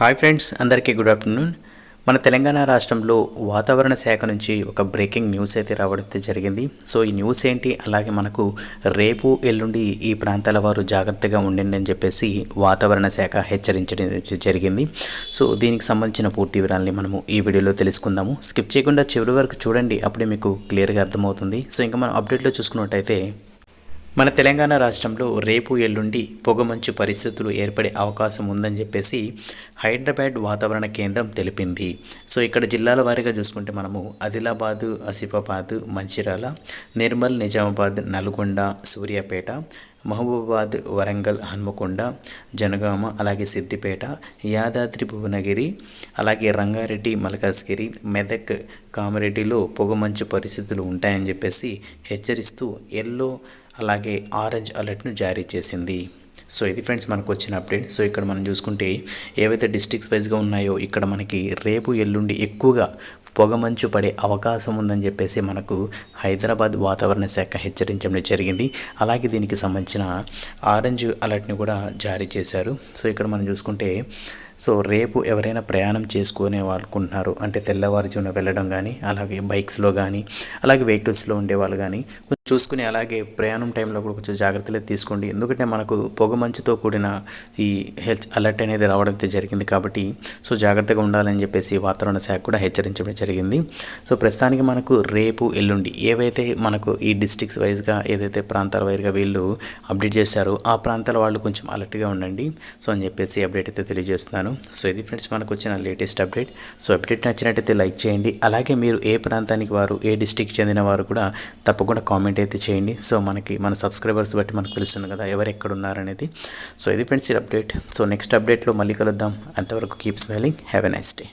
Hi friends అందరికీ good afternoon మన తెలంగాణ రాష్ట్రంలో వాతావరణ శాఖ నుంచి ఒక బ్రేకింగ్ న్యూస్ అయితే రావడం జరిగింది. సో ఈ న్యూస్ ఏంటి? అలాగే మనకు రేపు ఎల్లుండి ఈ ప్రాంతాల వారు జాగ్రత్తగా ఉండండి అని చెప్పేసి వాతావరణ శాఖ హెచ్చరించడం జరిగింది. సో దీనికి సంబంధించిన పూర్తి వివరాలని మనము ఈ వీడియోలో తెలుసుకుందాము. స్కిప్ చేయకుండా చివరి వరకు చూడండి అప్పుడే మీకు క్లియర్గా అర్థమవుతుంది. సో ఇంకా మనం అప్డేట్లో చూసుకున్నట్టయితే మన తెలంగాణ రాష్ట్రంలో రేపు ఎల్లుండి పొగమంచు పరిస్థితులు ఏర్పడే అవకాశం ఉందని చెప్పేసి హైదరాబాద్ వాతావరణ కేంద్రం తెలిపింది. సో ఇక్కడ జిల్లాల వారీగా చూసుకుంటే మనము ఆదిలాబాదు ఆసిఫాబాద్ మంచిర్యాల నిర్మల్ నిజామాబాద్ నల్గొండ సూర్యాపేట మహబూబాబాద్ వరంగల్ హన్మకొండ జనగామ అలాగే సిద్దిపేట యాదాద్రి భువనగిరి అలాగే రంగారెడ్డి మలకాజ్గిరి మెదక్ కామారెడ్డిలో పొగమంచు పరిస్థితులు ఉంటాయని చెప్పేసి హెచ్చరిస్తూ ఎల్లో అలాగే ఆరెంజ్ అలర్ట్ను జారీ చేసింది. సో ఇది ఫ్రెండ్స్ మనకు వచ్చిన అప్డేట్. సో ఇక్కడ మనం చూసుకుంటే ఏవైతే డిస్ట్రిక్ట్స్ వైజ్గా ఉన్నాయో ఇక్కడ మనకి రేపు ఎల్లుండి ఎక్కువగా పొగమంచు పడే అవకాశం ఉందని చెప్పేసి మనకు హైదరాబాద్ వాతావరణ శాఖ హెచ్చరించడం జరిగింది. అలాగే దీనికి సంబంధించిన ఆరెంజ్ అలర్ట్ని కూడా జారీ చేశారు. సో ఇక్కడ మనం చూసుకుంటే సో రేపు ఎవరైనా ప్రయాణం చేసుకునే వాళ్ళుకుంటున్నారు అంటే తెల్లవారుజామున వెళ్ళడం కానీ అలాగే బైక్స్లో కానీ అలాగే వెహికల్స్లో ఉండే వాళ్ళు కానీ చూసుకుని అలాగే ప్రయాణం టైంలో కూడా కొంచెం జాగ్రత్తలు తీసుకోండి. ఎందుకంటే మనకు పొగ మంచుతో కూడిన ఈ హెల్త్ అలర్ట్ అనేది రావడం అయితే జరిగింది కాబట్టి సో జాగ్రత్తగా ఉండాలని చెప్పేసి వాతావరణ శాఖ కూడా హెచ్చరించడం జరిగింది. సో ప్రస్తుతానికి మనకు రేపు ఎల్లుండి ఏవైతే మనకు ఈ డిస్టిక్స్ వైజ్గా ఏదైతే ప్రాంతాల వైజ్గా వీళ్ళు అప్డేట్ చేశారో ఆ ప్రాంతాల వాళ్ళు కొంచెం అలర్ట్గా ఉండండి. సో అని చెప్పేసి అప్డేట్ అయితే తెలియజేస్తున్నాను. సో ఇది ఫ్రెండ్స్ మనకు వచ్చిన లేటెస్ట్ అప్డేట్. సో అప్డేట్ నచ్చినట్టయితే లైక్ చేయండి. అలాగే మీరు ఏ ప్రాంతానికి వారు ఏ డిస్టిక్ చెందిన వారు కూడా తప్పకుండా కామెంట్ అయితే చేయండి. సో మనకి మన సబ్స్క్రైబర్స్ బట్టి మనకు తెలుస్తుంది కదా ఎవరు ఎక్కడ ఉన్నారనేది. సో ఇది ఫ్రెండ్స్ ఈ అప్డేట్. సో నెక్స్ట్ అప్డేట్లో మళ్ళీ కలుద్దాం. అంతవరకు keep smiling. Have a nice day.